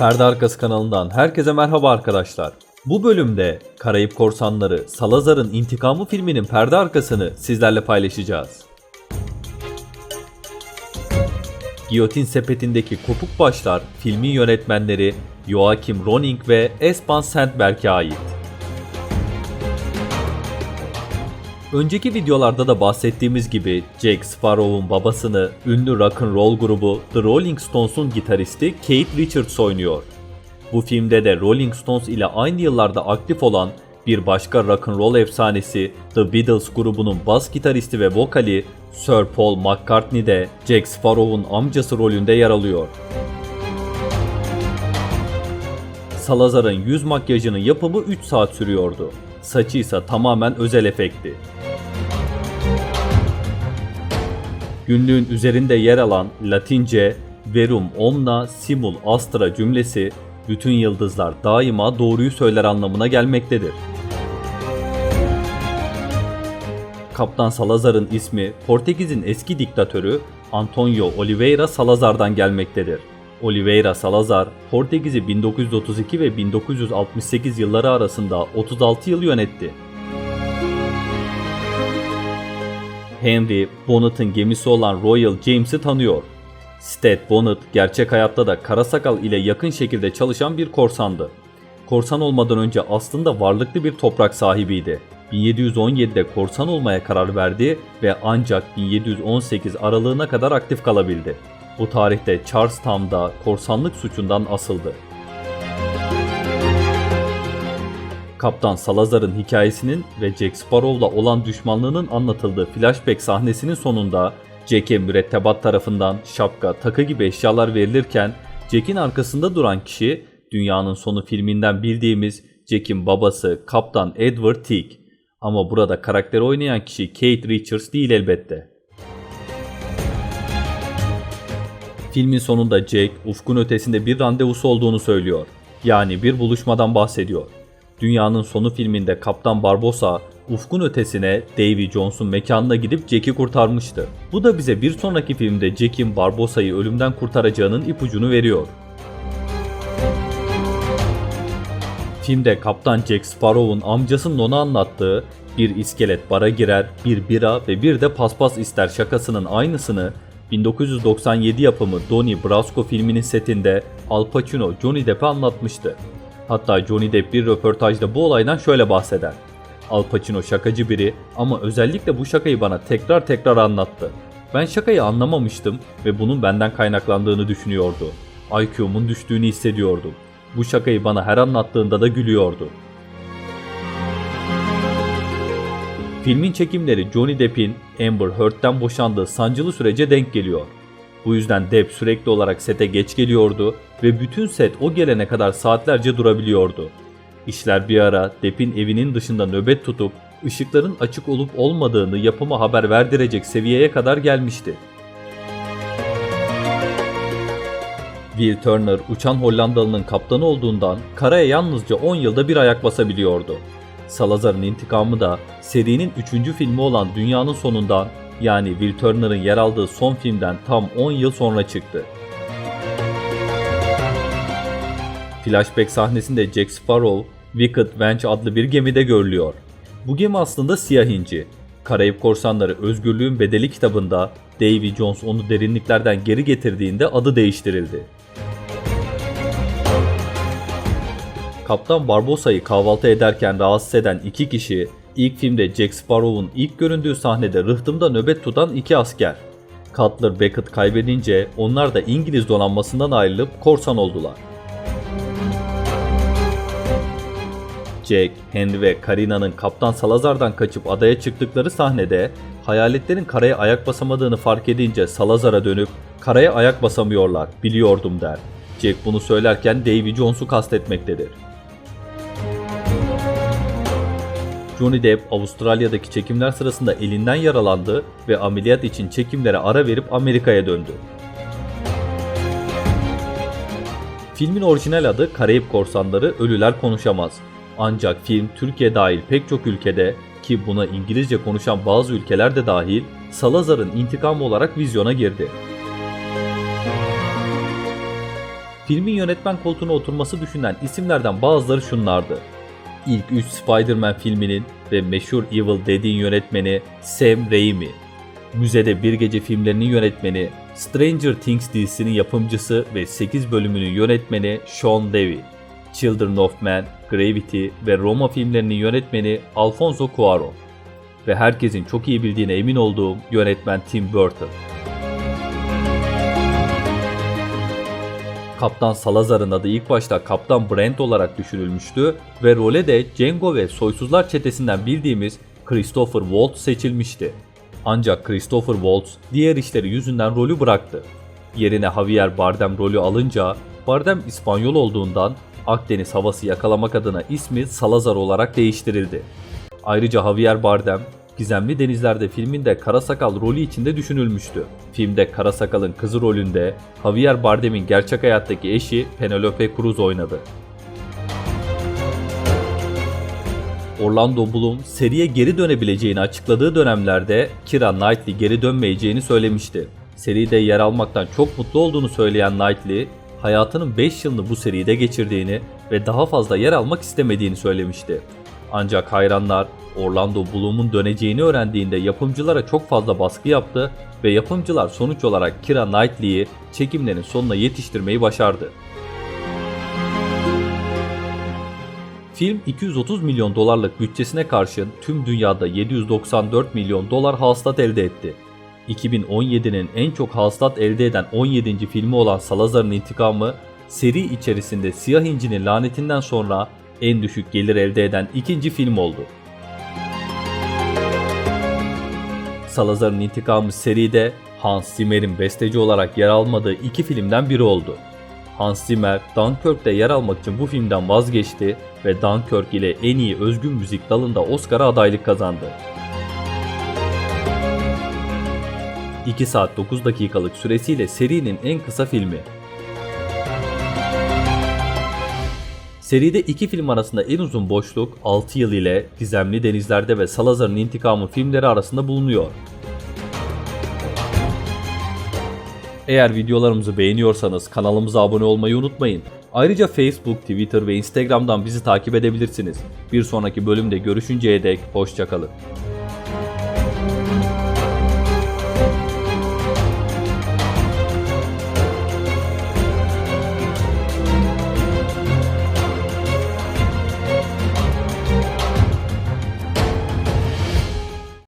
Perde Arkası kanalından herkese merhaba arkadaşlar. Bu bölümde Karayip Korsanları Salazar'ın İntikamı filminin perde arkasını sizlerle paylaşacağız. Giyotin sepetindeki kopuk başlar filmin yönetmenleri Joachim Roning ve Esban Sandberg'e ait. Önceki videolarda da bahsettiğimiz gibi Jack Sparrow'un babasını ünlü rock and roll grubu The Rolling Stones'un gitaristi Keith Richards oynuyor. Bu filmde de Rolling Stones ile aynı yıllarda aktif olan bir başka rock and roll efsanesi The Beatles grubunun bas gitaristi ve vokali Sir Paul McCartney de Jack Sparrow'un amcası rolünde yer alıyor. Salazar'ın yüz makyajının yapımı 3 saat sürüyordu. Saçı ise tamamen özel efekti. Günlüğün üzerinde yer alan Latince Verum Omna Simul Astra cümlesi bütün yıldızlar daima doğruyu söyler anlamına gelmektedir. Kaptan Salazar'ın ismi Portekiz'in eski diktatörü Antonio Oliveira Salazar'dan gelmektedir. Oliveira Salazar, Portekiz'i 1932 ve 1968 yılları arasında 36 yıl yönetti. Henry, Bonnet'ın gemisi olan Royal James'i tanıyor. Sted Bonnet gerçek hayatta da Karasakal ile yakın şekilde çalışan bir korsandı. Korsan olmadan önce aslında varlıklı bir toprak sahibiydi. 1717'de korsan olmaya karar verdi ve ancak 1718 aralığına kadar aktif kalabildi. Bu tarihte Charlestown'da korsanlık suçundan asıldı. Kaptan Salazar'ın hikayesinin ve Jack Sparrow'la olan düşmanlığının anlatıldığı flashback sahnesinin sonunda Jack'e mürettebat tarafından şapka, takı gibi eşyalar verilirken Jack'in arkasında duran kişi Dünyanın Sonu filminden bildiğimiz Jack'in babası Kaptan Edward Teague. Ama burada karakteri oynayan kişi Kate Richards değil elbette. Filmin sonunda Jack, ufkun ötesinde bir randevusu olduğunu söylüyor. Yani bir buluşmadan bahsediyor. Dünyanın Sonu filminde Kaptan Barbosa, ufkun ötesine Davy Jones'un mekanına gidip Jack'i kurtarmıştı. Bu da bize bir sonraki filmde Jack'in Barbosa'yı ölümden kurtaracağının ipucunu veriyor. Filmde Kaptan Jack Sparrow'un amcasının ona anlattığı bir iskelet bara girer, bir bira ve bir de paspas ister şakasının aynısını 1997 yapımı Donnie Brasco filminin setinde Al Pacino Johnny Depp'e anlatmıştı. Hatta Johnny Depp bir röportajda bu olaydan şöyle bahseder. Al Pacino şakacı biri ama özellikle bu şakayı bana tekrar tekrar anlattı. Ben şakayı anlamamıştım ve bunun benden kaynaklandığını düşünüyordu. IQ'mun düştüğünü hissediyordum. Bu şakayı bana her anlattığında da gülüyordu. Filmin çekimleri Johnny Depp'in Amber Heard'den boşandığı sancılı sürece denk geliyor. Bu yüzden Depp sürekli olarak sete geç geliyordu ve bütün set o gelene kadar saatlerce durabiliyordu. İşler bir ara Depp'in evinin dışında nöbet tutup ışıkların açık olup olmadığını yapıma haber verdirecek seviyeye kadar gelmişti. Will Turner uçan Hollandalı'nın kaptanı olduğundan karaya yalnızca 10 yılda bir ayak basabiliyordu. Salazar'ın intikamı da serinin 3. filmi olan Dünyanın Sonundan yani Will Turner'ın yer aldığı son filmden tam 10 yıl sonra çıktı. Flashback sahnesinde Jack Sparrow, Wicked Venge adlı bir gemide görülüyor. Bu gemi aslında siyah inci. Karayip Korsanları Özgürlüğün Bedeli kitabında Davy Jones onu derinliklerden geri getirdiğinde adı değiştirildi. Kaptan Barbosa'yı kahvaltı ederken rahatsız eden iki kişi, ilk filmde Jack Sparrow'un ilk göründüğü sahnede rıhtımda nöbet tutan iki asker. Cutler Beckett kaybedince onlar da İngiliz donanmasından ayrılıp korsan oldular. Jack, Henry ve Karina'nın Kaptan Salazar'dan kaçıp adaya çıktıkları sahnede hayaletlerin karaya ayak basamadığını fark edince Salazar'a dönüp karaya ayak basamıyorlar biliyordum der. Jack bunu söylerken Davy Jones'u kastetmektedir. Johnny Depp Avustralya'daki çekimler sırasında elinden yaralandı ve ameliyat için çekimlere ara verip Amerika'ya döndü. Filmin orijinal adı Karayip Korsanları Ölüler Konuşamaz. Ancak film Türkiye dahil pek çok ülkede ki buna İngilizce konuşan bazı ülkeler de dahil Salazar'ın intikamı olarak vizyona girdi. Filmin yönetmen koltuğuna oturması düşünen isimlerden bazıları şunlardı. İlk 3 Spider-Man filminin ve meşhur Evil Dead'in yönetmeni Sam Raimi, Müzede Bir Gece filmlerinin yönetmeni, Stranger Things dizisinin yapımcısı ve 8 bölümünün yönetmeni Sean Levy, Children of Men, Gravity ve Roma filmlerinin yönetmeni Alfonso Cuarón ve herkesin çok iyi bildiğine emin olduğum yönetmen Tim Burton. Kaptan Salazar'ın adı ilk başta Kaptan Brent olarak düşünülmüştü ve role de Django ve Soysuzlar çetesinden bildiğimiz Christopher Waltz seçilmişti. Ancak Christopher Waltz diğer işleri yüzünden rolü bıraktı. Yerine Javier Bardem rolü alınca Bardem İspanyol olduğundan Akdeniz havası yakalamak adına ismi Salazar olarak değiştirildi. Ayrıca Javier Bardem Gizemli Denizler'de filminde Karasakal rolü içinde düşünülmüştü. Filmde Karasakal'ın kızı rolünde Javier Bardem'in gerçek hayattaki eşi Penelope Cruz oynadı. Orlando Bloom seriye geri dönebileceğini açıkladığı dönemlerde Kira Knightley geri dönmeyeceğini söylemişti. Seride yer almaktan çok mutlu olduğunu söyleyen Knightley, hayatının 5 yılını bu seride geçirdiğini ve daha fazla yer almak istemediğini söylemişti. Ancak hayranlar Orlando Bloom'un döneceğini öğrendiğinde yapımcılara çok fazla baskı yaptı ve yapımcılar sonuç olarak Kira Knightley'i çekimlerin sonuna yetiştirmeyi başardı. Film 230 milyon dolarlık bütçesine karşın tüm dünyada 794 milyon dolar hasılat elde etti. 2017'nin en çok hasılat elde eden 17. filmi olan Salazar'ın İntikamı, seri içerisinde Siyah İnci'nin lanetinden sonra en düşük gelir elde eden ikinci film oldu. Salazar'ın İntikamı seride Hans Zimmer'in besteci olarak yer almadığı iki filmden biri oldu. Hans Zimmer, Dunkirk'te yer almak için bu filmden vazgeçti ve Dunkirk ile en iyi özgün müzik dalında Oscar'a adaylık kazandı. 2 saat 9 dakikalık süresiyle serinin en kısa filmi. Seride iki film arasında en uzun boşluk 6 yıl ile Gizemli Denizler'de ve Salazar'ın İntikamı filmleri arasında bulunuyor. Eğer videolarımızı beğeniyorsanız kanalımıza abone olmayı unutmayın. Ayrıca Facebook, Twitter ve Instagram'dan bizi takip edebilirsiniz. Bir sonraki bölümde görüşünceye dek hoşçakalın.